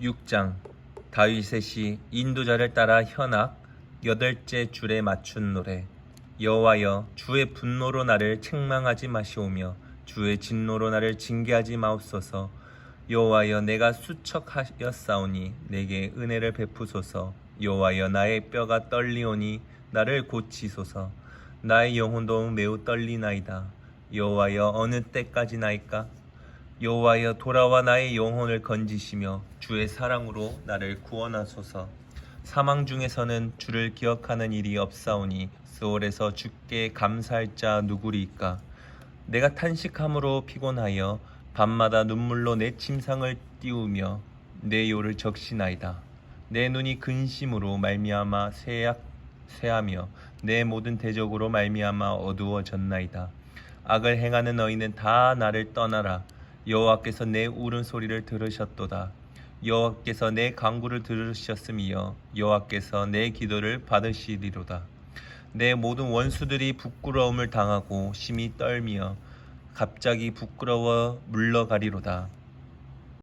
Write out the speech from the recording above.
6장 다윗의 인도자를 따라 현악 여덟째 줄에 맞춘 노래. 여호와여 주의 분노로 나를 책망하지 마시오며 주의 진노로 나를 징계하지 마옵소서. 여호와여 내가 수척하였사오니 내게 은혜를 베푸소서. 여호와여 나의 뼈가 떨리오니 나를 고치소서. 나의 영혼도 매우 떨리나이다. 여호와여 어느 때까지나이까 여호와여 돌아와 나의 영혼을 건지시며 주의 사랑으로 나를 구원하소서. 사망 중에서는 주를 기억하는 일이 없사오니 스올에서 주께 감사할 자 누구리이까 내가 탄식함으로 피곤하여 밤마다 눈물로 내 침상을 띄우며 내 요를 적시나이다. 내 눈이 근심으로 말미암아 쇠약 쇠하며 내 모든 대적으로 말미암아 어두워졌나이다. 악을 행하는 너희는 다 나를 떠나라 여호와께서 내 울음소리를 들으셨도다. 여호와께서 내 간구를 들으셨으며 여호와께서 내 기도를 받으시리로다. 내 모든 원수들이 부끄러움을 당하고 심히 떨며 갑자기 부끄러워 물러가리로다